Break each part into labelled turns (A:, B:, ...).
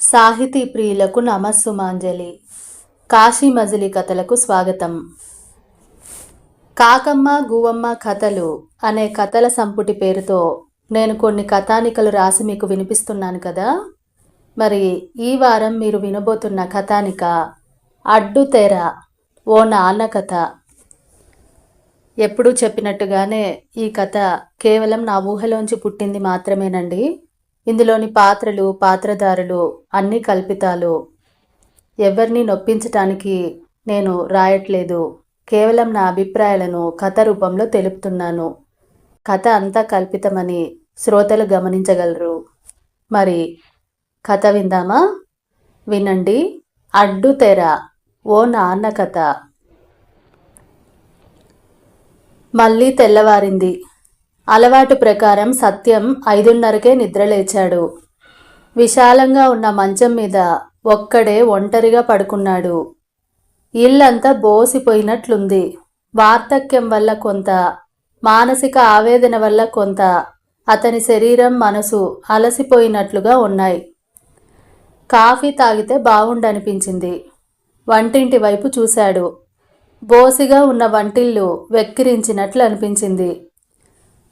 A: సాహితీ ప్రియులకు నమస్సుమాంజలి. కాశీ మజిలీ కథలకు స్వాగతం. కాకమ్మ గువమ్మ కథలు అనే కథల సంపుటి పేరుతో నేను కొన్ని కథానికలు రాసి మీకు వినిపిస్తున్నాను కదా? మరి ఈ వారం మీరు వినబోతున్న కథానిక అడ్డుతెర ఓ నాన్న కథ. ఎప్పుడూ చెప్పినట్టుగానే ఈ కథ కేవలం నా ఊహలోంచి పుట్టింది మాత్రమేనండి. ఇందులోని పాత్రలు పాత్రధారులు అన్ని కల్పితాలు. ఎవరిని నొప్పించటానికి నేను రాయట్లేదు. కేవలం నా అభిప్రాయాలను కథ రూపంలో తెలుపుతున్నాను. కథ అంతా కల్పితమని శ్రోతలు గమనించగలరు. మరి కథ విందామా? వినండి. అడ్డు తెర. ఓ నాన్న కథ. మళ్ళీ తెల్లవారింది. అలవాటు ప్రకారం సత్యం ఐదున్నరకే నిద్రలేచాడు. విశాలంగా ఉన్న మంచం మీద ఒక్కడే ఒంటరిగా పడుకున్నాడు. ఇల్లంతా బోసిపోయినట్లుంది. వార్ధక్యం వల్ల కొంత మానసిక ఆవేదన వల్ల కొంత అతని శరీరం మనసు అలసిపోయినట్లుగా ఉన్నాయి. కాఫీ తాగితే బాగుండనిపించింది వంటింటి వైపు చూశాడు. బోసిగా ఉన్న వంటిల్లు వెక్కిరించినట్లు అనిపించింది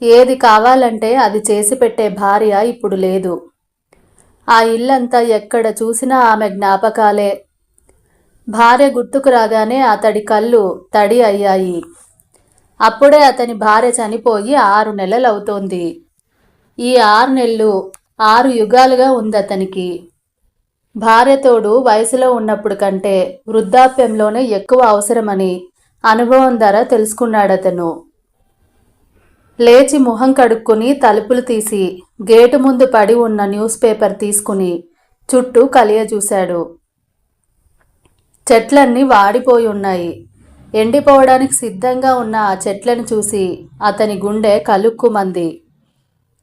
A: ఏది కావాలంటే అది చేసి పెట్టే భార్య ఇప్పుడు లేదు. ఆ ఇల్లంతా ఎక్కడ చూసినా ఆమె జ్ఞాపకాలే. భార్య గుర్తుకు రాగానే అతడి కళ్ళు తడి అయ్యాయి. అప్పుడే అతని భార్య చనిపోయి ఆరు నెలలవుతోంది. ఈ ఆరు నెలలు ఆరు యుగాలుగా ఉంది అతనికి భార్యతోడు వయసులో ఉన్నప్పుడు కంటే వృద్ధాప్యంలోనే ఎక్కువ అవసరమని అనుభవం ద్వారా తెలుసుకున్నాడతను. లేచి ముఖం కడుక్కుని తలుపులు తీసి గేటు ముందు పడి ఉన్న న్యూస్ పేపర్ తీసుకుని చుట్టూ కలియజూశాడు చెట్లన్నీ వాడిపోయి ఉన్నాయి. ఎండిపోవడానికి సిద్ధంగా ఉన్న ఆ చెట్లను చూసి అతని గుండె కలుక్కుమంది.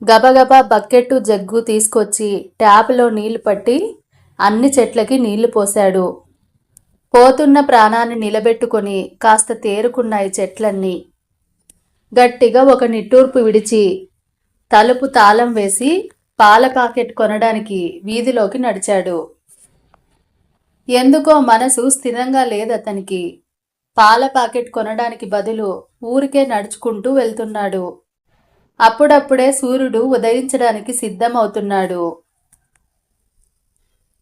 A: గబగబా బకెట్టు జగ్గు తీసుకొచ్చి ట్యాప్లో నీళ్ళు పట్టి అన్ని చెట్లకి నీళ్ళు పోశాడు. పోతున్న ప్రాణాన్ని నిలబెట్టుకొని కాస్త తేరుకున్నాయి చెట్లన్నీ గట్టిగా ఒక నిట్టూర్పు విడిచి తలుపు తాళం వేసి పాల పాకెట్ కొనడానికి వీధిలోకి నడిచాడు. ఎందుకో మనసు స్థిరంగా లేదతనికి. పాల పాకెట్ కొనడానికి బదులు ఊరికే నడుచుకుంటూ వెళ్తున్నాడు. అప్పుడప్పుడే సూర్యుడు ఉదయించడానికి సిద్ధమవుతున్నాడు.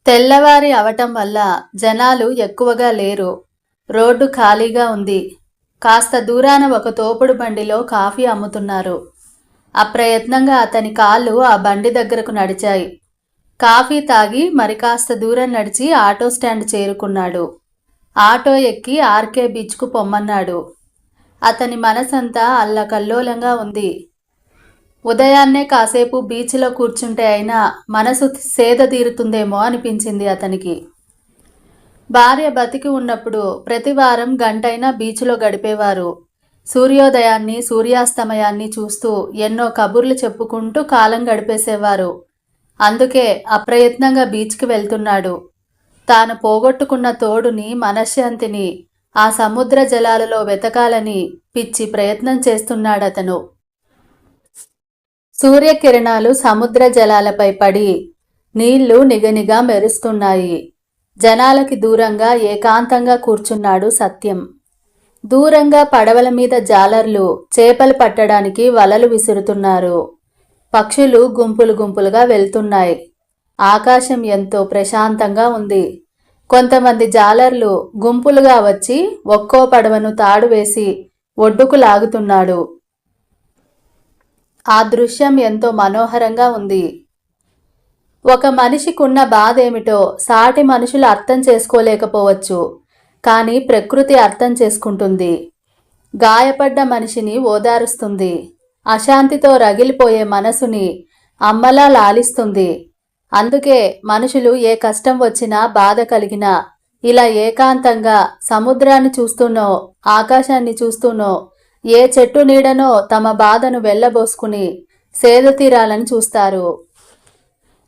A: తెల్లవారి అవటం వల్ల జనాలు ఎక్కువగా లేరు. రోడ్డు ఖాళీగా ఉంది. కాస్త దూరాన ఒక తోపుడు బండిలో కాఫీ అమ్ముతున్నారు. అప్రయత్నంగా అతని కాళ్ళు ఆ బండి దగ్గరకు నడిచాయి. కాఫీ తాగి మరి కాస్త దూరం నడిచి ఆటో స్టాండ్ చేరుకున్నాడు. ఆటో ఎక్కి ఆర్కే బీచ్కు పొమ్మన్నాడు. అతని మనసంతా అల్లకల్లోలంగా ఉంది. ఉదయాన్నే కాసేపు బీచ్లో కూర్చుంటే అయినా మనసు సేద తీరుతుందేమో అనిపించింది అతనికి. భార్య బతికి ఉన్నప్పుడు ప్రతి వారం గంటైనా బీచ్లో గడిపేవారు. సూర్యోదయాన్ని సూర్యాస్తమయాన్ని చూస్తూ ఎన్నో కబుర్లు చెప్పుకుంటూ కాలం గడిపేసేవారు. అందుకే అప్రయత్నంగా బీచ్కి వెళ్తున్నాడు. తాను పోగొట్టుకున్న తోడుని మనశ్శాంతిని ఆ సముద్ర జలాలలో వెతకాలని పిచ్చి ప్రయత్నం చేస్తున్నాడతను. సూర్యకిరణాలు సముద్ర జలాలపై పడి నీళ్ళు నిగనిగా మెరుస్తున్నాయి. జనాలకి దూరంగా ఏకాంతంగా కూర్చున్నాడు సత్యం. దూరంగా పడవల మీద జాలర్లు చేపలు పట్టడానికి వలలు విసురుతున్నారు. పక్షులు గుంపులు గుంపులుగా వెళ్తున్నాయి. ఆకాశం ఎంతో ప్రశాంతంగా ఉంది. కొంతమంది జాలర్లు గుంపులుగా వచ్చి ఒక్కో పడవను తాడు వేసి ఒడ్డుకు లాగుతున్నాడు. ఆ దృశ్యం ఎంతో మనోహరంగా ఉంది. ఒక మనిషికున్న బాధ ఏమిటో సాటి మనుషులు అర్థం చేసుకోలేకపోవచ్చు. కానీ ప్రకృతి అర్థం చేసుకుంటుంది. గాయపడ్డ మనిషిని ఓదారుస్తుంది. అశాంతితో రగిలిపోయే మనసుని అమ్మలా లాలిస్తుంది. అందుకే మనుషులు ఏ కష్టం వచ్చినా బాధ కలిగినా ఇలా ఏకాంతంగా సముద్రాన్ని చూస్తూనో ఆకాశాన్ని చూస్తూనో ఏ చెట్టు నీడనో తమ బాధను వెళ్ళబోసుకుని సేద తీరాలని చూస్తారు.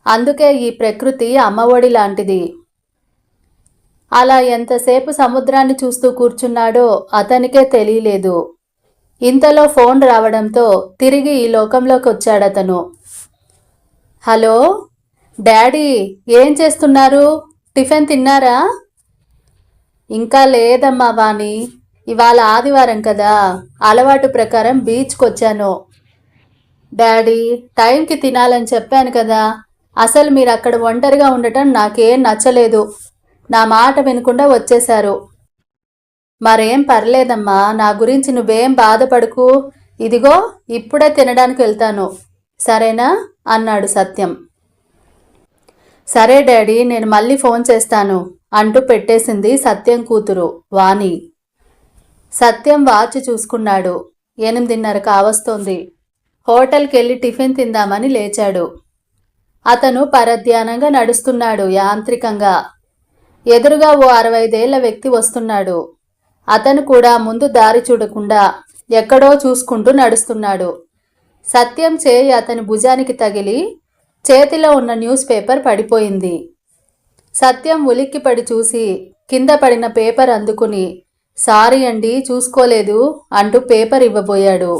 A: అందుకే ఈ ప్రకృతి అమ్మఒడి లాంటిది. అలా ఎంతసేపు సముద్రాన్ని చూస్తూ కూర్చున్నాడో అతనికే తెలియలేదు. ఇంతలో ఫోన్ రావడంతో తిరిగి ఈ లోకంలోకి వచ్చాడతను హలో డాడీ ఏం చేస్తున్నారు? టిఫిన్ తిన్నారా? ఇంకా లేదమ్మా వాణి ఇవాళ ఆదివారం కదా అలవాటు ప్రకారం బీచ్కి వచ్చాను డాడీ టైంకి తినాలని చెప్పాను కదా అసలు మీరు అక్కడ ఒంటరిగా ఉండటం నాకేం నచ్చలేదు. నా మాట వినకుండా వచ్చేశారు. మరేం పర్లేదమ్మా నా గురించి నువ్వేం బాధపడకు. ఇదిగో ఇప్పుడే తినడానికి వెళ్తాను. సరేనా? అన్నాడు సత్యం. సరే డాడీ నేను మళ్ళీ ఫోన్ చేస్తాను అంటూ పెట్టేసింది సత్యం కూతురు వాణి. సత్యం వాచ్ చూసుకున్నాడు. ఎనిమిదిన్నర కావస్తోంది హోటల్కి వెళ్ళి టిఫిన్ తిందామని లేచాడు. అతను పరధ్యానంగా నడుస్తున్నాడు యాంత్రికంగా. ఎదురుగా ఓ అరవైదేళ్ళ వ్యక్తి వస్తున్నాడు. అతను కూడా ముందు దారి చూడకుండా ఎక్కడో చూసుకుంటూ నడుస్తున్నాడు. సత్యం చేయి అతని భుజానికి తగిలి చేతిలో ఉన్న న్యూస్ పేపర్ పడిపోయింది. సత్యం ఉలిక్కిపడి చూసి కింద పడిన పేపర్ అందుకుని సారీ అండి చూసుకోలేదు అంటూ పేపర్ ఇవ్వబోయాడు.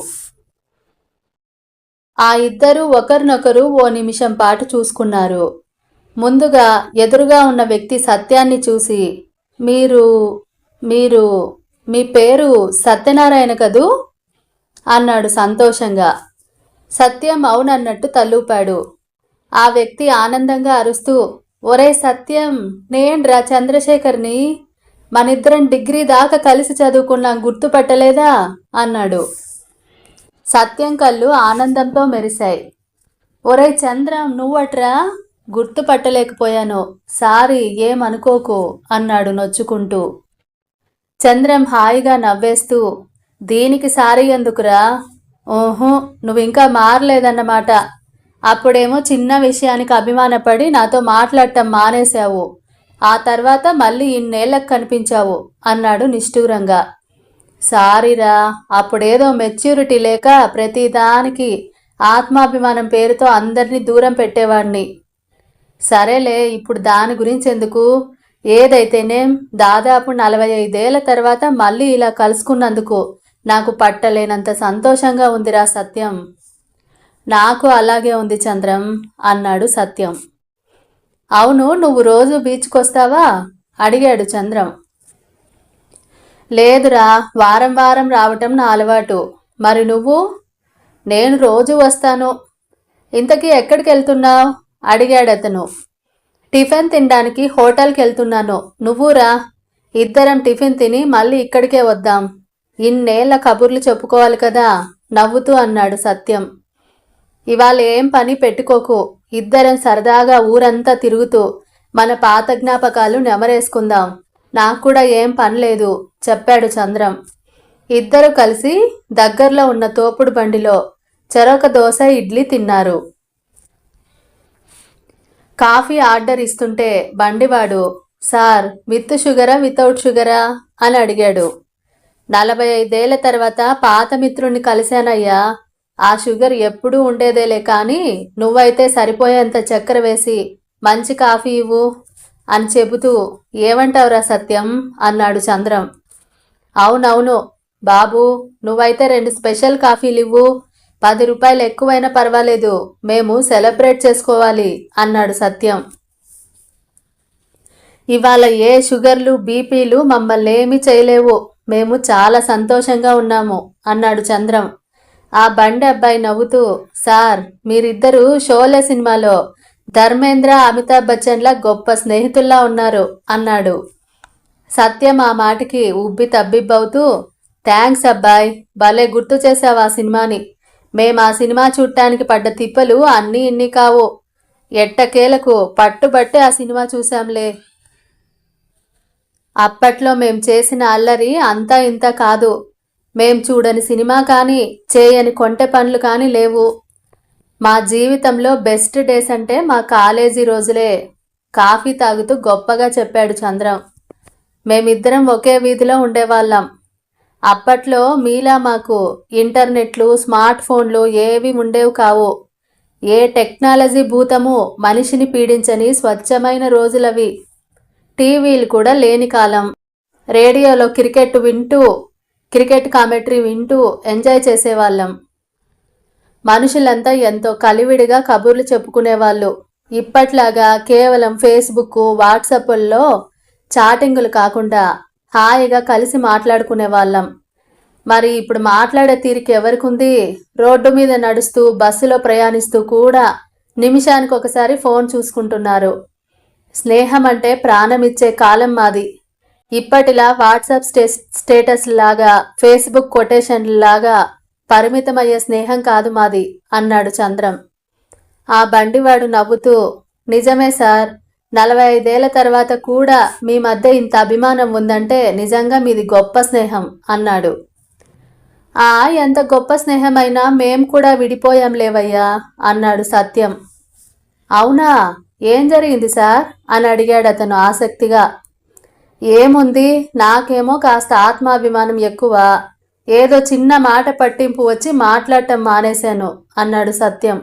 A: ఆ ఇద్దరూ ఒకరినొకరు ఓ నిమిషం పాటు చూసుకున్నారు. ముందుగా ఎదురుగా ఉన్న వ్యక్తి సత్యాన్ని చూసి మీరు మీరు మీ పేరు సత్యనారాయణ కదూ అన్నాడు సంతోషంగా. సత్యం అవునన్నట్టు తల్లూపాడు ఆ వ్యక్తి ఆనందంగా అరుస్తూ ఒరే సత్యం నేండ్రా చంద్రశేఖర్ని. మనిద్దరం డిగ్రీ దాకా కలిసి చదువుకున్నాం గుర్తుపట్టలేదా అన్నాడు. సత్యం కళ్ళు ఆనందంతో మెరిశాయి. ఒరే చంద్రం నువ్వట్రా గుర్తుపట్టలేకపోయాను? సారీ ఏమనుకోకు? అన్నాడు నొచ్చుకుంటూ. చంద్రం హాయిగా నవ్వేస్తూ దీనికి సారీ ఎందుకురా? ఓహో నువ్వు ఇంకా మారలేదన్నమాట. అప్పుడేమో చిన్న విషయానికి అభిమానపడి నాతో మాట్లాడటం మానేశావు. ఆ తర్వాత మళ్ళీ ఇన్నేళ్ళకు కనిపించావు అన్నాడు నిష్ఠూరంగా. సారీరా. అప్పుడేదో మెచ్యూరిటీ లేక ప్రతిదానికి ఆత్మాభిమానం పేరుతో అందరినీ దూరం పెట్టేవాడిని సరేలే ఇప్పుడు దాని గురించి ఎందుకు ఏదైతేనేం దాదాపు నలభై ఐదేళ్ళ తర్వాత మళ్ళీ ఇలా కలుసుకున్నందుకు నాకు పట్టలేనంత సంతోషంగా ఉందిరా సత్యం. నాకు అలాగే ఉంది చంద్రం అన్నాడు సత్యం. అవును నువ్వు రోజు బీచ్కి వస్తావా అడిగాడు చంద్రం. లేదురా వారం వారం రావటం నా అలవాటు. మరి నువ్వు? నేను రోజు వస్తాను. ఇంతకీ ఎక్కడికి వెళ్తున్నావు? అడిగాడు అతను. టిఫిన్ తినడానికి హోటల్కి వెళ్తున్నాను. నువ్వురా? ఇద్దరం టిఫిన్ తిని మళ్ళీ ఇక్కడికే వద్దాం. ఇన్నేళ్ళ కబుర్లు చెప్పుకోవాలి కదా? నవ్వుతూ అన్నాడు సత్యం. ఇవాళ ఏం పని పెట్టుకోకు. ఇద్దరం సరదాగా ఊరంతా తిరుగుతూ మన పాత జ్ఞాపకాలు నెమరేసుకుందాం. నాకు కూడా ఏం పనిలేదు చెప్పాడు చంద్రం. ఇద్దరు కలిసి దగ్గరలో ఉన్న తోపుడు బండిలో చెరొక దోశ ఇడ్లీ తిన్నారు. కాఫీ ఆర్డర్ ఇస్తుంటే బండివాడు సార్ విత్ షుగరా వితౌట్ షుగరా? అని అడిగాడు. నలభై ఐదేళ్ళ తర్వాత పాత మిత్రుణ్ణి కలిశానయ్యా. ఆ షుగర్ ఎప్పుడూ ఉండేదేలే కానీ నువ్వైతే సరిపోయేంత చక్కెర వేసి మంచి కాఫీ ఇవ్వు. అని చెబుతూ ఏమంటావురా సత్యం? అన్నాడు చంద్రం. అవునవును. బాబు నువ్వైతే రెండు స్పెషల్ కాఫీలు ఇవ్వు పది రూపాయలు ఎక్కువైనా పర్వాలేదు. మేము సెలబ్రేట్ చేసుకోవాలి అన్నాడు సత్యం. ఇవాళ ఏ షుగర్లు బీపీలు మమ్మల్ని ఏమీ చేయలేవు. మేము చాలా సంతోషంగా ఉన్నాము అన్నాడు చంద్రం. ఆ బండి అబ్బాయి నవ్వుతూ సార్ మీరిద్దరూ షోలే సినిమాలో ధర్మేంద్ర అమితాబ్ బచ్చన్లా గొప్ప స్నేహితుల్లా ఉన్నారు అన్నాడు. సత్యం ఆ మాటకి ఉబ్బి తబ్బిబ్బవుతూ థ్యాంక్స్ అబ్బాయ్ భలే గుర్తు చేశావు ఆ సినిమాని. మేము ఆ సినిమా చూడటానికి పడ్డ తిప్పలు అన్నీ ఇన్ని కావు. ఎట్టకేలకు పట్టుబట్టే ఆ సినిమా చూశాంలే. అప్పట్లో మేం చేసిన అల్లరి అంతా ఇంత కాదు. మేం చూడని సినిమా కానీ చేయని కొంటె పనులు కానీ లేవు. మా జీవితంలో బెస్ట్ డేస్ అంటే మా కాలేజీ రోజులే. కాఫీ తాగుతూ గొప్పగా చెప్పాడు చంద్రం. మేమిద్దరం ఒకే వీధిలో ఉండేవాళ్ళం. అప్పట్లో మీలా మాకు ఇంటర్నెట్లు స్మార్ట్ ఫోన్లు ఏవి ఉండేవి కావు. ఏ టెక్నాలజీ భూతము మనిషిని పీడించని స్వచ్ఛమైన రోజులవి. టీవీలు కూడా లేని కాలం. రేడియోలో క్రికెట్ వింటూ క్రికెట్ కామెంటరీ వింటూ ఎంజాయ్ చేసేవాళ్ళం. మనుషులంతా ఎంతో కలివిడిగా కబుర్లు చెప్పుకునేవాళ్ళు. ఇప్పట్లాగా కేవలం ఫేస్బుక్ వాట్సాప్ల్లో చాటింగులు కాకుండా హాయిగా కలిసి మాట్లాడుకునే వాళ్ళం మరి ఇప్పుడు మాట్లాడే తీరిక ఎవరికుంది? రోడ్డు మీద నడుస్తూ బస్సులో ప్రయాణిస్తూ కూడా నిమిషానికి ఒకసారి ఫోన్ చూసుకుంటున్నారు. స్నేహం అంటే ప్రాణమిచ్చే కాలం మాది. ఇప్పటిలా వాట్సాప్ స్టే స్టేటస్ లాగా ఫేస్బుక్ కొటేషన్ లాగా పరిమితమయ్యే స్నేహం కాదు మాది అన్నాడు చంద్రం. ఆ బండివాడు నవ్వుతూ నిజమే సార్ నలభై ఐదేళ్ళ తర్వాత కూడా మీ మధ్య ఇంత అభిమానం ఉందంటే నిజంగా మీది గొప్ప స్నేహం అన్నాడు. ఆ ఎంత గొప్ప స్నేహమైనా మేం కూడా విడిపోయాం లేవయ్యా అన్నాడు సత్యం. అవునా ఏం జరిగింది సార్ అని అడిగాడు అతను ఆసక్తిగా. ఏముంది నాకేమో కాస్త ఆత్మాభిమానం ఎక్కువ ఏదో చిన్న మాట పట్టింపు వచ్చి మాట్లాడటం మానేశాను అన్నాడు సత్యం.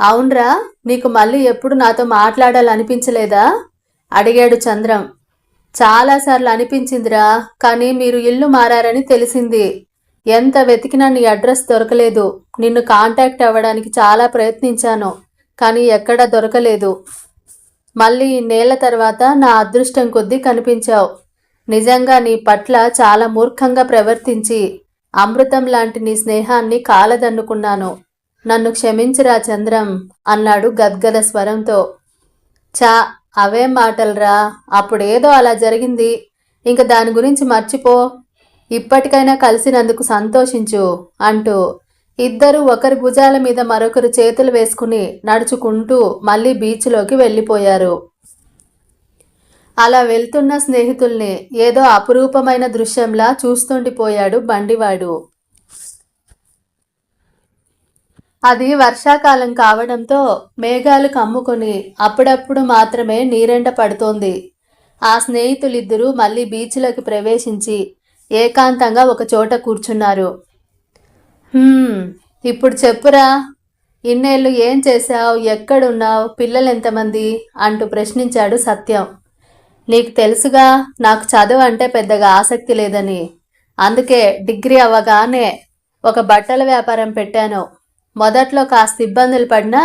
A: అవునరా నీకు మళ్ళీ ఎప్పుడు నాతో మాట్లాడాలనిపించలేదా? అడిగాడు చంద్రం. చాలాసార్లు అనిపించిందిరా కానీ మీరు ఇల్లు మారారని తెలిసింది. ఎంత వెతికినా నీ అడ్రస్ దొరకలేదు. నిన్ను కాంటాక్ట్ అవ్వడానికి చాలా ప్రయత్నించాను కానీ ఎక్కడా దొరకలేదు. మళ్ళీ ఇన్నేళ్ళ తర్వాత నా అదృష్టం కొద్దీ కనిపించావు. నిజంగా నీ పట్ల చాలా మూర్ఖంగా ప్రవర్తించి అమృతం లాంటి నీ స్నేహాన్ని కాలదన్నుకున్నాను. నన్ను క్షమించురా చంద్రం అన్నాడు గద్గద స్వరంతో. చా అవేం మాటలరా. అప్పుడేదో అలా జరిగింది. ఇంక దాని గురించి మర్చిపో. ఇప్పటికైనా కలిసినందుకు సంతోషించు అంటూ ఇద్దరూ ఒకరి భుజాల మీద మరొకరు చేతులు వేసుకుని నడుచుకుంటూ మళ్ళీ బీచ్లోకి వెళ్ళిపోయారు. అలా వెళ్తున్న స్నేహితుల్ని ఏదో అపురూపమైన దృశ్యంలా చూస్తుండిపోయాడు బండివాడు. అది వర్షాకాలం కావడంతో మేఘాలు కమ్ముకొని అప్పుడప్పుడు మాత్రమే నీరెండ పడుతోంది. ఆ స్నేహితులిద్దరూ మళ్ళీ బీచ్లోకి ప్రవేశించి ఏకాంతంగా ఒక చోట కూర్చున్నారు. ఇప్పుడు చెప్పురా ఇన్నేళ్ళు ఏం చేశావు ఎక్కడున్నావు పిల్లలు ఎంతమంది అంటూ ప్రశ్నించాడు సత్యం. నీకు తెలుసుగా నాకు చదువు అంటే పెద్దగా ఆసక్తి లేదని. అందుకే డిగ్రీ అవ్వగానే ఒక బట్టల వ్యాపారం పెట్టాను. మొదట్లో కాస్త ఇబ్బందులు పడినా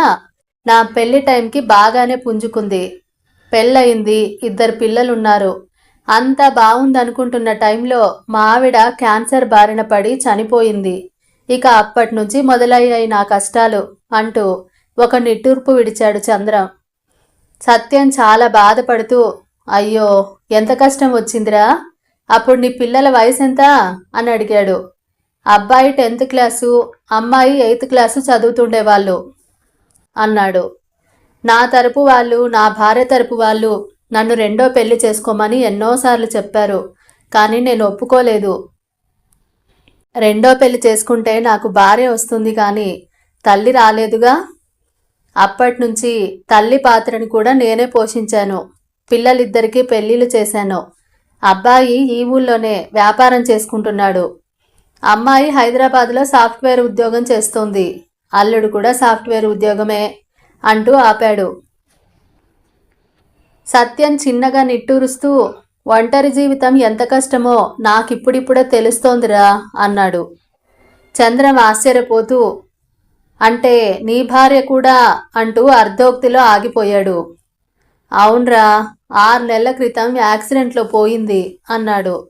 A: నా పెళ్ళి టైంకి బాగానే పుంజుకుంది. పెళ్ళయింది ఇద్దరు పిల్లలున్నారు. అంతా బాగుందనుకుంటున్న టైంలో మా ఆవిడ క్యాన్సర్ బారిన పడి చనిపోయింది. ఇక అప్పటి నుంచి మొదలయ్యాయి నా కష్టాలు అంటూ ఒక నిట్టూర్పు విడిచాడు చంద్రం. సత్యం చాలా బాధపడుతూ అయ్యో ఎంత కష్టం వచ్చిందిరా? అప్పుడు నీ పిల్లల వయసు ఎంత అని అడిగాడు. అబ్బాయి టెన్త్ క్లాసు అమ్మాయి ఎయిత్ క్లాసు చదువుతుండేవాళ్ళు అన్నాడు. నా తరపు వాళ్ళు నా భార్య తరపు వాళ్ళు నన్ను రెండో పెళ్ళి చేసుకోమని ఎన్నోసార్లు చెప్పారు కానీ నేను ఒప్పుకోలేదు. రెండో పెళ్ళి చేసుకుంటే నాకు భార్య వస్తుంది కానీ తల్లి రాలేదుగా? అప్పటి నుంచి తల్లి పాత్రని కూడా నేనే పోషించాను. పిల్లలిద్దరికీ పెళ్ళిళ్ళు చేశాను. అబ్బాయి ఈ ఊళ్ళోనే వ్యాపారం చేసుకుంటున్నాడు. అమ్మాయి హైదరాబాద్లో సాఫ్ట్వేర్ ఉద్యోగం చేస్తోంది. అల్లుడు కూడా సాఫ్ట్వేర్ ఉద్యోగమే అంటూ ఆపాడు. సత్యం చిన్నగా నిట్టూరుస్తూ ఒంటరి జీవితం ఎంత కష్టమో నాకిప్పుడిప్పుడే తెలుస్తోందిరా అన్నాడు. చంద్రం ఆశ్చర్యపోతూ అంటే నీ భార్య కూడా అంటూ అర్ధోక్తిలో ఆగిపోయాడు. అవునరా ఆరు నెలల క్రితం యాక్సిడెంట్లో పోయింది అన్నాడు.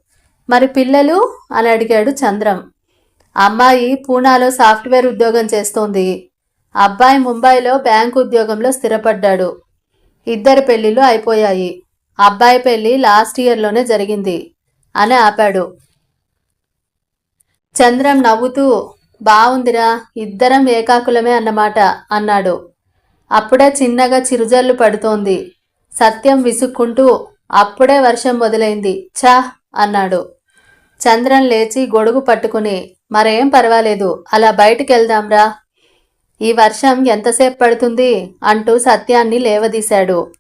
A: మరి పిల్లలు? అని అడిగాడు చంద్రం. అమ్మాయి పూనాలో సాఫ్ట్వేర్ ఉద్యోగం చేస్తోంది. అబ్బాయి ముంబైలో బ్యాంకు ఉద్యోగంలో స్థిరపడ్డాడు. ఇద్దరు పెళ్ళిళ్ళు అయిపోయాయి. అబ్బాయి పెళ్ళి లాస్ట్ ఇయర్లోనే జరిగింది అని ఆపాడు. చంద్రం నవ్వుతూ బావుందిరా ఇద్దరం ఏకాకులమే అన్నమాట అన్నాడు. అప్పుడే చిన్నగా చిరుజల్లు పడుతోంది. సత్యం విసుక్కుంటూ అప్పుడే వర్షం మొదలైంది. ఛా! అన్నాడు. చంద్రం లేచి గొడుగు పట్టుకుని మరేం పర్వాలేదు అలా బయటికి వెళ్దాంరా ఈ వర్షం ఎంతసేపు పడుతుంది? అంటూ సత్యాన్ని లేవదీశాడు.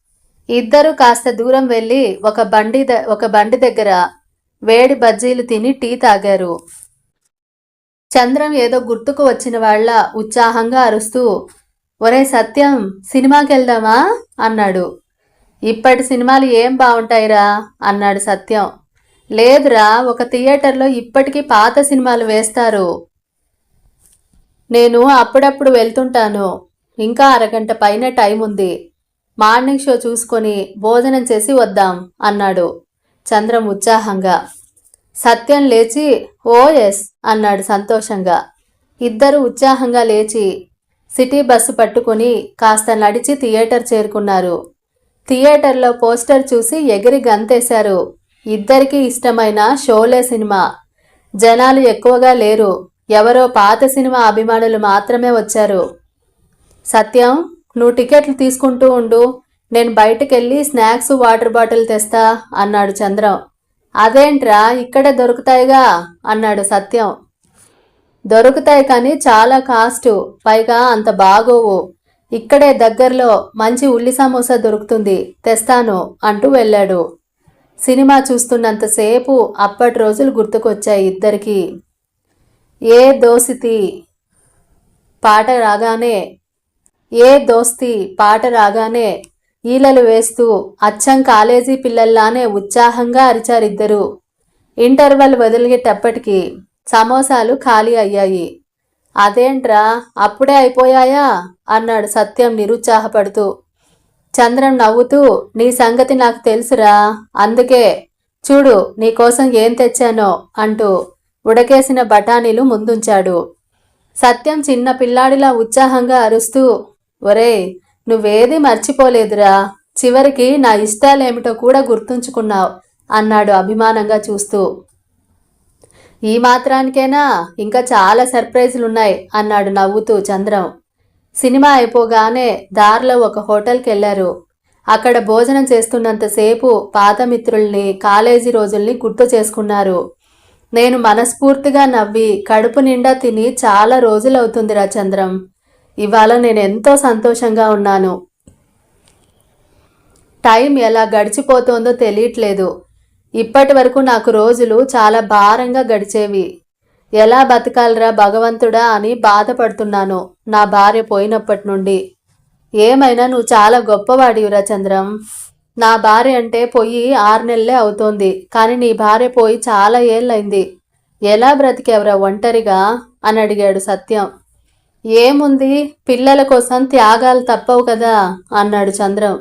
A: ఇద్దరు కాస్త దూరం వెళ్ళి ఒక బండి ద- ఒక బండి దగ్గర వేడి బజ్జీలు తిని టీ తాగారు. చంద్రం ఏదో గుర్తుకు వచ్చిన వాళ్ళ ఉత్సాహంగా అరుస్తూ ఒరే సత్యం సినిమాకి వెళ్దామా అన్నాడు. ఇప్పటి సినిమాలు ఏం బాగుంటాయిరా? అన్నాడు సత్యం. లేదురా ఒక థియేటర్లో ఇప్పటికీ పాత సినిమాలు వేస్తారు. నేను అప్పుడప్పుడు వెళ్తుంటాను. ఇంకా అరగంట పైన టైం ఉంది. మార్నింగ్ షో చూసుకొని భోజనం చేసి వద్దాం అన్నాడు చంద్రం ఉత్సాహంగా. సత్యం లేచి ఓ ఎస్ అన్నాడు సంతోషంగా. ఇద్దరు ఉత్సాహంగా లేచి సిటీ బస్సు పట్టుకుని కాస్త నడిచి థియేటర్ చేరుకున్నారు. థియేటర్లో పోస్టర్ చూసి ఎగిరి గంతేశారు. ఇద్దరికీ ఇష్టమైన షోలే సినిమా. జనాలు ఎక్కువగా లేరు. ఎవరో పాత సినిమా అభిమానులు మాత్రమే వచ్చారు. సత్యం నువ్వు టికెట్లు తీసుకుంటూ ఉండు. నేను బయటకెళ్ళి స్నాక్స్ వాటర్ బాటిల్ తెస్తా అన్నాడు చంద్రం. అదేంట్రా ఇక్కడే దొరుకుతాయిగా అన్నాడు సత్యం. దొరుకుతాయి కానీ చాలా కాస్ట్ పైగా అంత బాగోవు. ఇక్కడే దగ్గరలో మంచి ఉల్లి సమోసా దొరుకుతుంది తెస్తాను అంటూ వెళ్ళాడు. సినిమా చూస్తున్నంతసేపు అప్పటి రోజులు గుర్తుకొచ్చాయి ఇద్దరికి. ఏ దోసితి పాట రాగానే ఏ దోస్తి పాట రాగానే ఈలలు వేస్తూ అచ్చం కాలేజీ పిల్లల్లానే ఉత్సాహంగా అరిచారిద్దరు. ఇంటర్వెల్ వదిలిగేటప్పటికీ సమోసాలు ఖాళీ అయ్యాయి. అదేంట్రా? అప్పుడే అయిపోయాయా? అన్నాడు సత్యం నిరుత్సాహపడుతూ. చంద్రం నవ్వుతూ నీ సంగతి నాకు తెలుసురా. అందుకే. చూడు నీకోసం ఏం తెచ్చానో అంటూ ఉడకేసిన బఠానీలు ముందుంచాడు. సత్యం చిన్న పిల్లాడిలా ఉత్సాహంగా అరుస్తూ ఒరేయ్ నువ్వేది మర్చిపోలేదురా. చివరికి నా ఇష్టాలేమిటో కూడా గుర్తుంచుకున్నావు అన్నాడు అభిమానంగా చూస్తూ. ఈ మాత్రానికేనా ఇంకా చాలా సర్ప్రైజులున్నాయి అన్నాడు నవ్వుతూ చంద్రం. సినిమా అయిపోగానే దారిలో ఒక హోటల్కి వెళ్ళారు అక్కడ భోజనం చేస్తున్నంతసేపు పాత మిత్రుల్ని కాలేజీ రోజుల్ని గుర్తు చేసుకున్నారు. నేను మనస్ఫూర్తిగా నవ్వి కడుపు నిండా తిని చాలా రోజులవుతుందిరా చంద్రం. ఇవాళ నేను ఎంతో సంతోషంగా ఉన్నాను. టైం ఎలా గడిచిపోతోందో తెలియట్లేదు. ఇప్పటి వరకు నాకు రోజులు చాలా భారంగా గడిచేవి. ఎలా బతకాలరా భగవంతుడా అని బాధపడుతున్నాను నా భార్య పోయినప్పటి నుండి. ఏమైనా నువ్వు చాలా గొప్పవాడివిరా చంద్రం. నా భార్య అంటే పోయి ఆరు నెలలే అవుతోంది కానీ నీ భార్య పోయి చాలా ఏళ్ళైంది ఎలా బ్రతికేవరా ఒంటరిగా? అని అడిగాడు సత్యం. ఏముంది పిల్లల కోసం త్యాగాలు తప్పవు కదా అన్నాడు చంద్రం.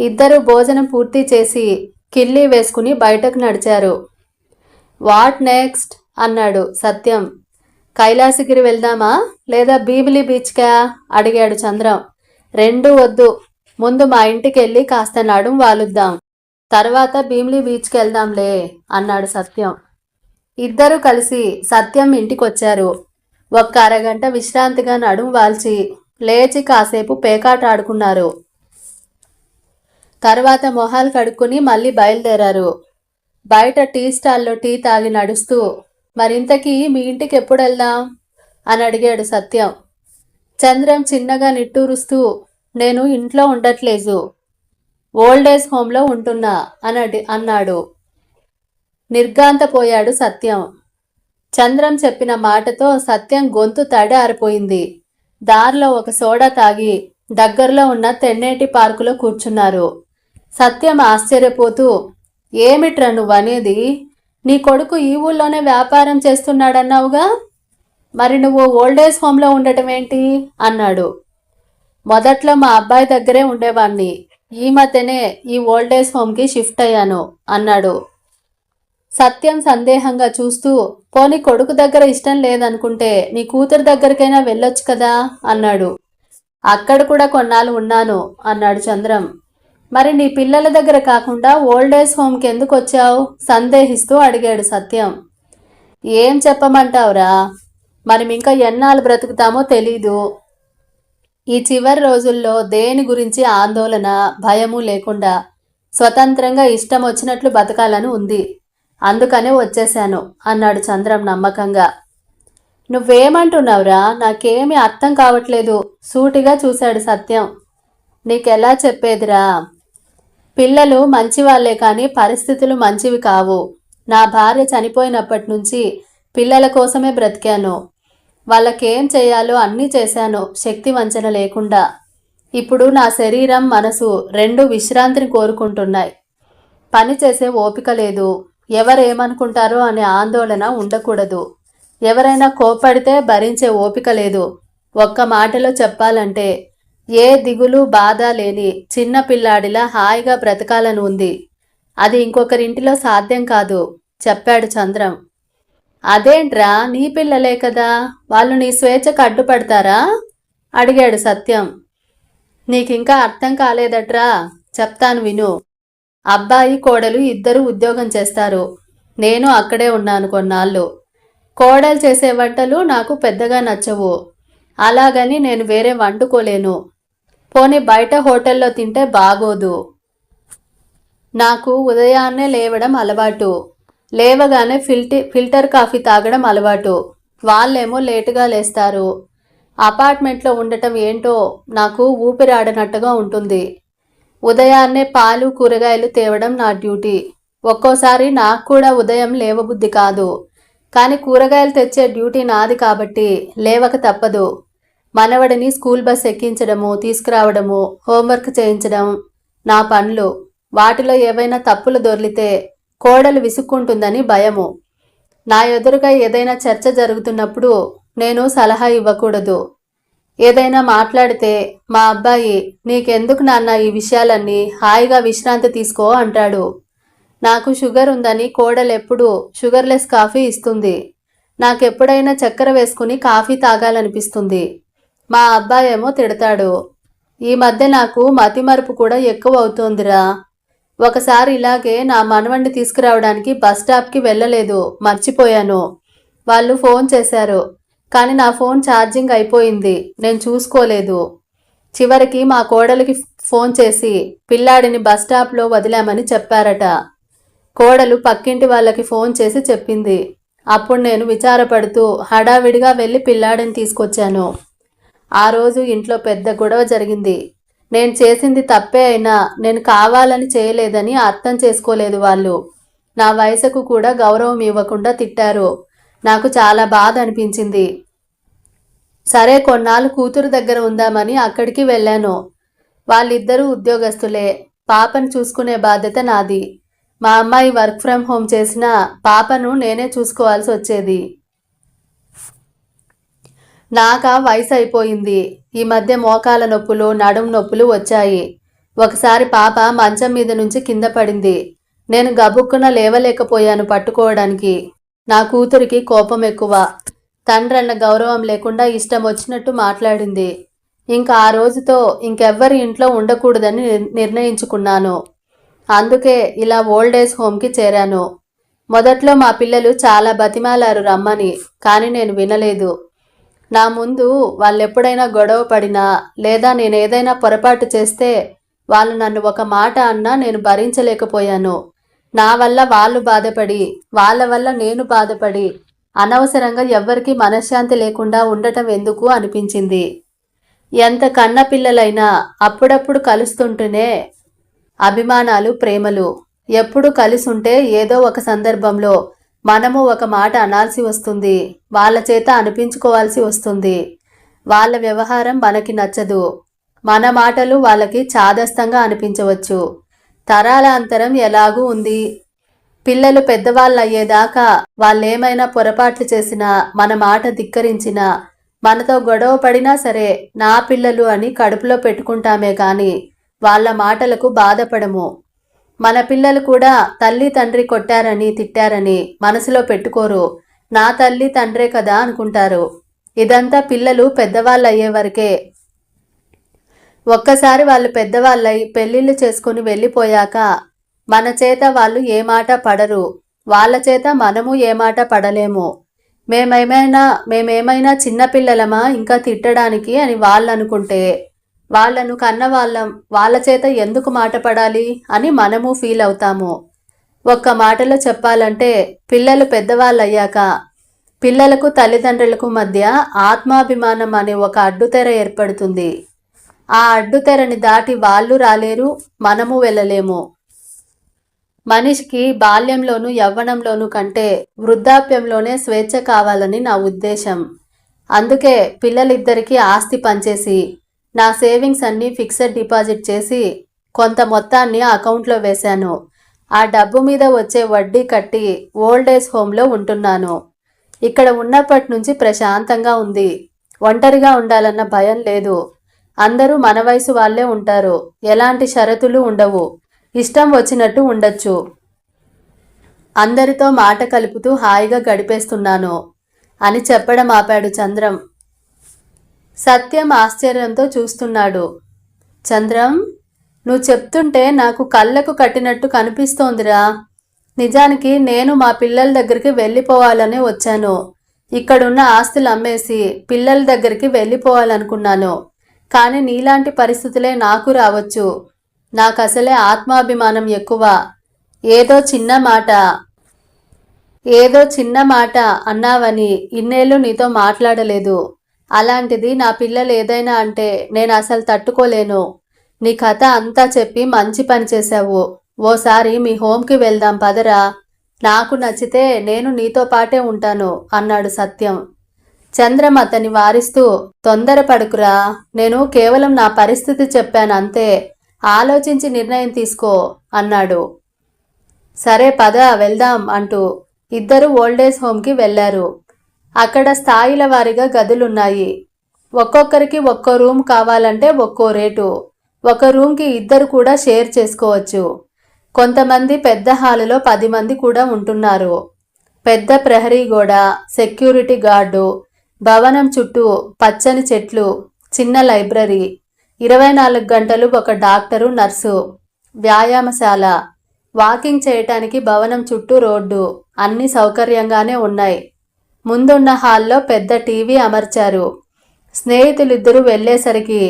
A: ఇద్దరు భోజనం పూర్తి చేసి కిల్లి వేసుకుని బయటకు నడిచారు. What next? అన్నాడు సత్యం. కైలాసగిరి వెళ్దామా? లేదా బీబిలి బీచ్కా? అడిగాడు చంద్రం. రెండూ వద్దు. ముందు మా ఇంటికి వెళ్ళి కాస్త నడుం వాలుద్దాం. తర్వాత భీమిలి బీచ్కి వెళ్దాంలే అన్నాడు సత్యం. ఇద్దరూ కలిసి సత్యం ఇంటికొచ్చారు. ఒక్క అరగంట విశ్రాంతిగా నడుం వాల్చి లేచి కాసేపు పేకాట ఆడుకున్నారు తర్వాత మొహాలు కడుక్కుని మళ్ళీ బయలుదేరారు. బయట టీ స్టాల్లో టీ తాగి నడుస్తూ మరింతకీ మీ ఇంటికి ఎప్పుడు వెళ్దాం? అని అడిగాడు సత్యం. చంద్రం చిన్నగా నిట్టూరుస్తూ నేను ఇంట్లో ఉండట్లేదు. ఓల్డ్ ఏజ్ హోమ్లో ఉంటున్నా అని అడి- అన్నాడు. నిర్గాంతపోయాడు సత్యం. చంద్రం చెప్పిన మాటతో సత్యం గొంతు తడి ఆరిపోయింది దారిలో ఒక సోడా తాగి దగ్గరలో ఉన్న తెన్నేటి పార్కులో కూర్చున్నారు. సత్యం ఆశ్చర్యపోతూ ఏమిట్రా నువ్వనేది? నీ కొడుకు ఈ ఊళ్ళోనే వ్యాపారం చేస్తున్నాడన్నావుగా? మరి నువ్వు ఓల్డేజ్ హోమ్లో ఉండటం ఏంటి? అన్నాడు. మొదట్లో మా అబ్బాయి దగ్గరే ఉండేవాణ్ణి. ఈ మధ్యనే ఈ ఓల్డేజ్ హోమ్కి షిఫ్ట్ అయ్యాను అన్నాడు. సత్యం సందేహంగా చూస్తూ పోనీ కొడుకు దగ్గర ఇష్టం లేదనుకుంటే నీ కూతురు దగ్గరికైనా వెళ్ళొచ్చు కదా? అన్నాడు. అక్కడ కూడా కొన్నాళ్ళు ఉన్నాను అన్నాడు చంద్రం. మరి నీ పిల్లల దగ్గర కాకుండా ఓల్డ్ ఏజ్ హోమ్కి ఎందుకు వచ్చావు? సందేహిస్తూ అడిగాడు సత్యం. ఏం చెప్పమంటావురా? మనం ఇంకా ఎన్నాళ్ళు బ్రతుకుతామో తెలీదు. ఈ చివరి రోజుల్లో దేని గురించి ఆందోళన భయము లేకుండా స్వతంత్రంగా ఇష్టం వచ్చినట్లు బతకాలని ఉంది. అందుకనే వచ్చేశాను అన్నాడు చంద్రం నమ్మకంగా. నువ్వేమంటున్నావురా? నాకేమీ అర్థం కావట్లేదు సూటిగా చూశాడు సత్యం. నీకెలా చెప్పేదిరా? పిల్లలు మంచివాళ్ళే కానీ పరిస్థితులు మంచివి కావు. నా భార్య చనిపోయినప్పటి నుంచి పిల్లల కోసమే బ్రతికాను. వాళ్ళకేం చేయాలో అన్నీ చేశాను. శక్తి వంచన లేకుండా. ఇప్పుడు నా శరీరం మనసు రెండు విశ్రాంతిని కోరుకుంటున్నాయి. పని చేసే ఓపిక లేదు. ఎవరేమనుకుంటారో అనే ఆందోళన ఉండకూడదు. ఎవరైనా కోపడితే భరించే ఓపిక లేదు. ఒక్క మాటలో చెప్పాలంటే ఏ దిగులు బాధ లేని చిన్న పిల్లాడిలా హాయిగా బ్రతకాలని ఉంది. అది ఇంకొకరింటిలో సాధ్యం కాదు చెప్పాడు చంద్రం. అదేంట్రా నీ పిల్లలే కదా వాళ్ళు నీ స్వేచ్ఛకు అడ్డుపడతారా? అడిగాడు సత్యం. నీకింకా అర్థం కాలేదట్రా చెప్తాను విను. అబ్బాయి కోడలు ఇద్దరు ఉద్యోగం చేస్తారు. నేను అక్కడే ఉన్నాను కొన్నాళ్ళు. కోడలు చేసే వంటలు నాకు పెద్దగా నచ్చవు. అలాగని నేను వేరే వండుకోలేను. పోనీ బయట హోటల్లో తింటే బాగోదు. నాకు ఉదయాన్నే లేవడం అలవాటు. లేవగానే ఫిల్టి ఫిల్టర్ కాఫీ తాగడం అలవాటు. వాళ్ళేమో లేటుగా లేస్తారు. అపార్ట్మెంట్లో ఉండటం ఏంటో నాకు ఊపిరాడనట్టుగా ఉంటుంది. ఉదయాన్నే పాలు కూరగాయలు తేవడం నా డ్యూటీ. ఒక్కోసారి నాకు కూడా ఉదయం లేవబుద్ధి కాదు. కానీ కూరగాయలు తెచ్చే డ్యూటీ నాది కాబట్టి లేవక తప్పదు. మనవడిని స్కూల్ బస్ ఎక్కించడము తీసుకురావడము హోంవర్క్ చేయించడం నా పనులు. వాటిలో ఏవైనా తప్పులు దొర్లితే కోడలు విసుక్కుంటుందని భయము. నా ఎదురుగా ఏదైనా చర్చ జరుగుతున్నప్పుడు నేను సలహా ఇవ్వకూడదు. ఏదైనా మాట్లాడితే మా అబ్బాయి నీకెందుకు నాన్న ఈ విషయాలన్నీ? హాయిగా విశ్రాంతి తీసుకో అంటాడు. నాకు షుగర్ ఉందని కోడలు ఎప్పుడు షుగర్లెస్ కాఫీ ఇస్తుంది. నాకెప్పుడైనా చక్కెర వేసుకుని కాఫీ తాగాలనిపిస్తుంది. మా అబ్బాయేమో తిడతాడు. ఈ మధ్య నాకు మతిమరుపు కూడా ఎక్కువ అవుతోందిరా. ఒకసారి ఇలాగే నా మనవండి తీసుకురావడానికి బస్ స్టాప్కి వెళ్ళలేదు మర్చిపోయాను. వాళ్ళు ఫోన్ చేశారు కానీ నా ఫోన్ ఛార్జింగ్ అయిపోయింది నేను చూసుకోలేదు. చివరికి మా కోడలికి ఫోన్ చేసి పిల్లాడిని బస్ స్టాప్లో వదిలామని చెప్పారట. కోడలు పక్కింటి వాళ్ళకి ఫోన్ చేసి చెప్పింది. అప్పుడు నేను విచారపడుతూ హడావిడిగా వెళ్ళి పిల్లాడిని తీసుకొచ్చాను. ఆ రోజు ఇంట్లో పెద్ద గొడవ జరిగింది. నేను చేసింది తప్పే అయినా నేను కావాలని చేయలేదని అర్థం చేసుకోలేదు వాళ్ళు. నా వయసుకు కూడా గౌరవం ఇవ్వకుండా తిట్టారు. నాకు చాలా బాధ అనిపించింది. సరే కొన్నాళ్ళు కూతురు దగ్గర ఉందామని అక్కడికి వెళ్ళాను. వాళ్ళిద్దరూ ఉద్యోగస్తులే. పాపను చూసుకునే బాధ్యత నాది. మా అమ్మాయి వర్క్ ఫ్రమ్ హోమ్ చేసినా పాపను నేనే చూసుకోవాల్సి వచ్చేది. నాక వయసు అయిపోయింది ఈ మధ్య మోకాల నొప్పులు నడుం నొప్పులు వచ్చాయి. ఒకసారి పాప మంచం మీద నుంచి కింద పడింది. నేను గబుక్కున లేవలేకపోయాను పట్టుకోవడానికి. నా కూతురికి కోపం ఎక్కువ. తండ్రన్న గౌరవం లేకుండా ఇష్టం వచ్చినట్టు మాట్లాడింది. ఇంకా ఆ రోజుతో ఇంకెవ్వరి ఇంట్లో ఉండకూడదని నిర్ణయించుకున్నాను. అందుకే ఇలా ఓల్డ్ ఏజ్ హోమ్కి చేరాను. మొదట్లో మా పిల్లలు చాలా బతిమాలారు రమ్మని కానీ నేను వినలేదు. నా ముందు వాళ్ళు ఎప్పుడైనా గొడవ పడినా లేదా నేను ఏదైనా పొరపాటు చేస్తే వాళ్ళు నన్ను ఒక మాట అన్నా నేను భరించలేకపోయాను. నా వల్ల వాళ్ళు బాధపడి వాళ్ళ వల్ల నేను బాధపడి అనవసరంగా ఎవ్వరికీ మనశ్శాంతి లేకుండా ఉండటం ఎందుకు అనిపించింది? ఎంత కన్న పిల్లలైనా అప్పుడప్పుడు కలుస్తుంటేనే అభిమానాలు ప్రేమలు. ఎప్పుడు కలిసి ఉంటే ఏదో ఒక సందర్భంలో మనము ఒక మాట అనాల్సి వస్తుంది. వాళ్ళ చేత అనిపించుకోవాల్సి వస్తుంది. వాళ్ళ వ్యవహారం మనకి నచ్చదు. మన మాటలు వాళ్ళకి చాదస్తంగా అనిపించవచ్చు. తరాల అంతరం ఎలాగూ ఉంది? పిల్లలు పెద్దవాళ్ళు అయ్యేదాకా వాళ్ళేమైనా పొరపాట్లు చేసినా మన మాట ధిక్కరించినా మనతో గొడవ పడినా సరే నా పిల్లలు అని కడుపులో పెట్టుకుంటామే కానీ వాళ్ళ మాటలకు బాధపడము. మన పిల్లలు కూడా తల్లి తండ్రి కొట్టారని తిట్టారని మనసులో పెట్టుకోరు. నా తల్లి తండ్రే కదా అనుకుంటారు. ఇదంతా పిల్లలు పెద్దవాళ్ళు అయ్యే వరకే. ఒక్కసారి వాళ్ళు పెద్దవాళ్ళై పెళ్ళిళ్ళు చేసుకుని వెళ్ళిపోయాక మన చేత వాళ్ళు ఏ మాట పడరు. వాళ్ళ చేత మనము ఏ మాట పడలేము. మేమేమైనా మేమేమైనా చిన్నపిల్లలమా ఇంకా తిట్టడానికి అని వాళ్ళు అనుకుంటే వాళ్ళను కన్నవాళ్ళం వాళ్ళ చేత ఎందుకు మాట పడాలి అని మనము ఫీల్ అవుతాము. ఒక్క మాటలో చెప్పాలంటే పిల్లలు పెద్దవాళ్ళు అయ్యాక పిల్లలకు తల్లిదండ్రులకు మధ్య ఆత్మాభిమానం అనే ఒక అడ్డుతెర ఏర్పడుతుంది. ఆ అడ్డుతెరని దాటి వాళ్ళు రాలేరు మనము వెళ్ళలేము. మనిషికి బాల్యంలోనూ యవ్వనంలోనూ కంటే వృద్ధాప్యంలోనే స్వేచ్ఛ కావాలని నా ఉద్దేశం. అందుకే పిల్లలిద్దరికీ ఆస్తి పంచేసి నా సేవింగ్స్ అన్నీ ఫిక్స్డ్ డిపాజిట్ చేసి కొంత మొత్తాన్ని అకౌంట్లో వేశాను. ఆ డబ్బు మీద వచ్చే వడ్డీ కట్టి ఓల్డ్ ఏజ్ హోమ్లో ఉంటున్నాను. ఇక్కడ ఉన్నప్పటి నుంచి ప్రశాంతంగా ఉంది. ఒంటరిగా ఉండాలన్న భయం లేదు. అందరూ మన వయసు వాళ్ళే ఉంటారు. ఎలాంటి షరతులు ఉండవు. ఇష్టం వచ్చినట్టు ఉండొచ్చు. అందరితో మాట కలుపుతూ హాయిగా గడిపేస్తున్నాను. అని చెప్పడం ఆపాడు చంద్రం. సత్యం ఆశ్చర్యంతో చూస్తున్నాడు. చంద్రం నువ్వు చెప్తుంటే నాకు కళ్ళకు కట్టినట్టు కనిపిస్తోందిరా. నిజానికి నేను మా పిల్లల దగ్గరికి వెళ్ళిపోవాలనే వచ్చాను. ఇక్కడున్న ఆస్తులు అమ్మేసి పిల్లల దగ్గరికి వెళ్ళిపోవాలనుకున్నాను. కానీ నీలాంటి పరిస్థితులే నాకు రావచ్చు. నాకు అసలే ఆత్మాభిమానం ఎక్కువ. ఏదో చిన్న మాట ఏదో చిన్న మాట అన్నావని ఇన్నేళ్ళు నీతో మాట్లాడలేదు. అలాంటిది నా పిల్లలు ఏదైనా అంటే నేను అసలు తట్టుకోలేను. నీ కథ అంతా చెప్పి మంచి పని చేశావు. ఓసారి మీ హోంకి వెళ్దాం పదరా? నాకు నచ్చితే నేను నీతో పాటే ఉంటాను అన్నాడు సత్యం. చంద్రం అతన్ని వారిస్తూ తొందరపడుకురా నేను కేవలం నా పరిస్థితి చెప్పాను అంతే. ఆలోచించి నిర్ణయం తీసుకో అన్నాడు. సరే పద వెళ్దాం అంటూ ఇద్దరు ఓల్డేజ్ హోమ్కి వెళ్ళారు అక్కడ స్థాయిల వారీగా గదులున్నాయి. ఒక్కొక్కరికి ఒక్కో రూమ్ కావాలంటే ఒక్కో రేటు. ఒక రూమ్కి ఇద్దరు కూడా షేర్ చేసుకోవచ్చు. కొంతమంది పెద్ద హాలులో పది మంది కూడా ఉంటున్నారు. పెద్ద ప్రహరీ గోడ సెక్యూరిటీ గార్డు భవనం చుట్టూ పచ్చని చెట్లు చిన్న లైబ్రరీ ఇరవై నాలుగు గంటలు ఒక డాక్టరు నర్సు వ్యాయామశాల వాకింగ్ చేయటానికి భవనం చుట్టూ రోడ్డు అన్ని సౌకర్యంగానే ఉన్నాయి. ముందున్న హాల్లో పెద్ద టీవీ అమర్చారు. స్నేహితులిద్దరూ వెళ్ళేసరికి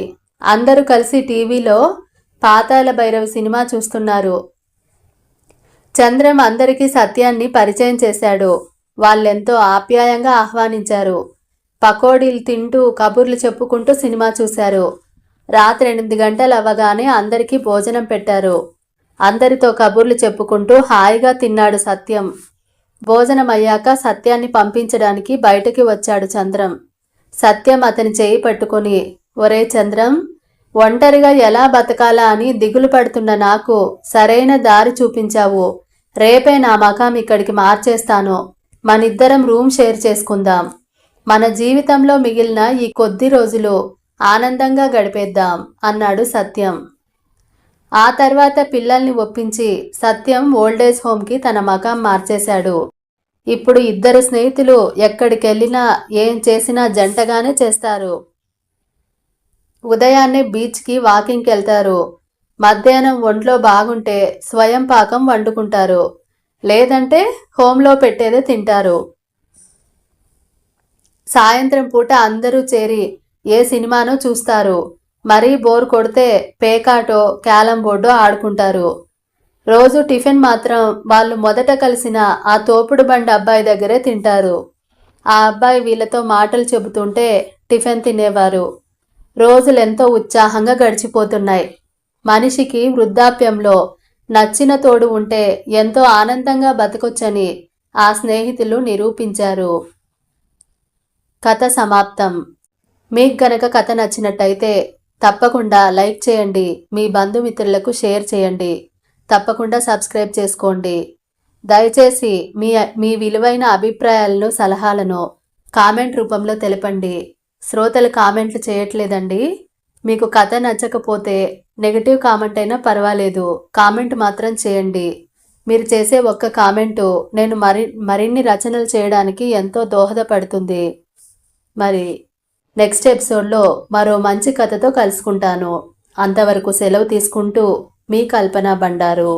A: అందరూ కలిసి టీవీలో పాతాల భైరవ్ సినిమా చూస్తున్నారు. చంద్రం అందరికీ సత్యాన్ని పరిచయం చేశాడు. వాళ్ళెంతో ఆప్యాయంగా ఆహ్వానించారు. పకోడీలు తింటూ కబుర్లు చెప్పుకుంటూ సినిమా చూశారు. రాత్రి ఎనిమిది గంటలు అవ్వగానే అందరికీ భోజనం పెట్టారు. అందరితో కబుర్లు చెప్పుకుంటూ హాయిగా తిన్నాడు సత్యం. భోజనం అయ్యాక సత్యాన్ని పంపించడానికి బయటకి వచ్చాడు చంద్రం. సత్యం అతని చేయి పట్టుకొని ఒరే చంద్రం ఒంటరిగా ఎలా బతకాలా అని దిగులు పడుతున్న నాకు సరైన దారి చూపించావు. రేపే నా మకాం ఇక్కడికి మార్చేస్తాను. మనిద్దరం రూమ్ షేర్ చేసుకుందాం. మన జీవితంలో మిగిలిన ఈ కొద్ది రోజులు ఆనందంగా గడిపేద్దాం అన్నాడు సత్యం. ఆ తర్వాత పిల్లల్ని ఒప్పించి సత్యం ఓల్డేజ్ హోమ్కి తన మకాం మార్చేశాడు. ఇప్పుడు ఇద్దరు స్నేహితులు ఎక్కడికెళ్ళినా ఏం చేసినా జంటగానే చేస్తారు. ఉదయాన్నే బీచ్కి వాకింగ్కి వెళ్తారు మధ్యాహ్నం ఒంట్లో బాగుంటే స్వయం పాకం వండుకుంటారు. లేదంటే హోంలో పెట్టేదే తింటారు. సాయంత్రం పూట అందరూ చేరి ఏ సినిమానో చూస్తారు. మరీ బోర్ కొడితే పేకాటో క్యాలం బోర్డో ఆడుకుంటారు. రోజు టిఫిన్ మాత్రం వాళ్ళు మొదట కలిసిన ఆ తోపుడు బండి అబ్బాయి దగ్గరే తింటారు. ఆ అబ్బాయి వీళ్ళతో మాటలు చెబుతుంటే టిఫిన్ తినేవారు. రోజులెంతో ఉత్సాహంగా గడిచిపోతున్నాయి. మనిషికి వృద్ధాప్యంలో నచ్చిన తోడు ఉంటే ఎంతో ఆనందంగా బతకొచ్చని ఆ స్నేహితులు నిరూపించారు. కథ సమాప్తం. మీకు గనక కథ నచ్చినట్టయితే తప్పకుండా లైక్ చేయండి మీ బంధుమిత్రులకు షేర్ చేయండి తప్పకుండా సబ్స్క్రైబ్ చేసుకోండి. దయచేసి మీ మీ విలువైన అభిప్రాయాలను సలహాలను కామెంట్ రూపంలో తెలపండి. శ్రోతలు కామెంట్లు చేయట్లేదండి. మీకు కథ నచ్చకపోతే నెగిటివ్ కామెంట్ అయినా పర్వాలేదు. కామెంట్ మాత్రం చేయండి. మీరు చేసే ఒక్క కామెంటు నేను మరి మరిన్ని రచనలు చేయడానికి ఎంతో దోహదపడుతుంది. మరి నెక్స్ట్ ఎపిసోడ్లో మరో మంచి కథతో కలుసుకుంటాను. అంతవరకు సెలవు తీసుకుంటూ మీ కల్పన బండారు.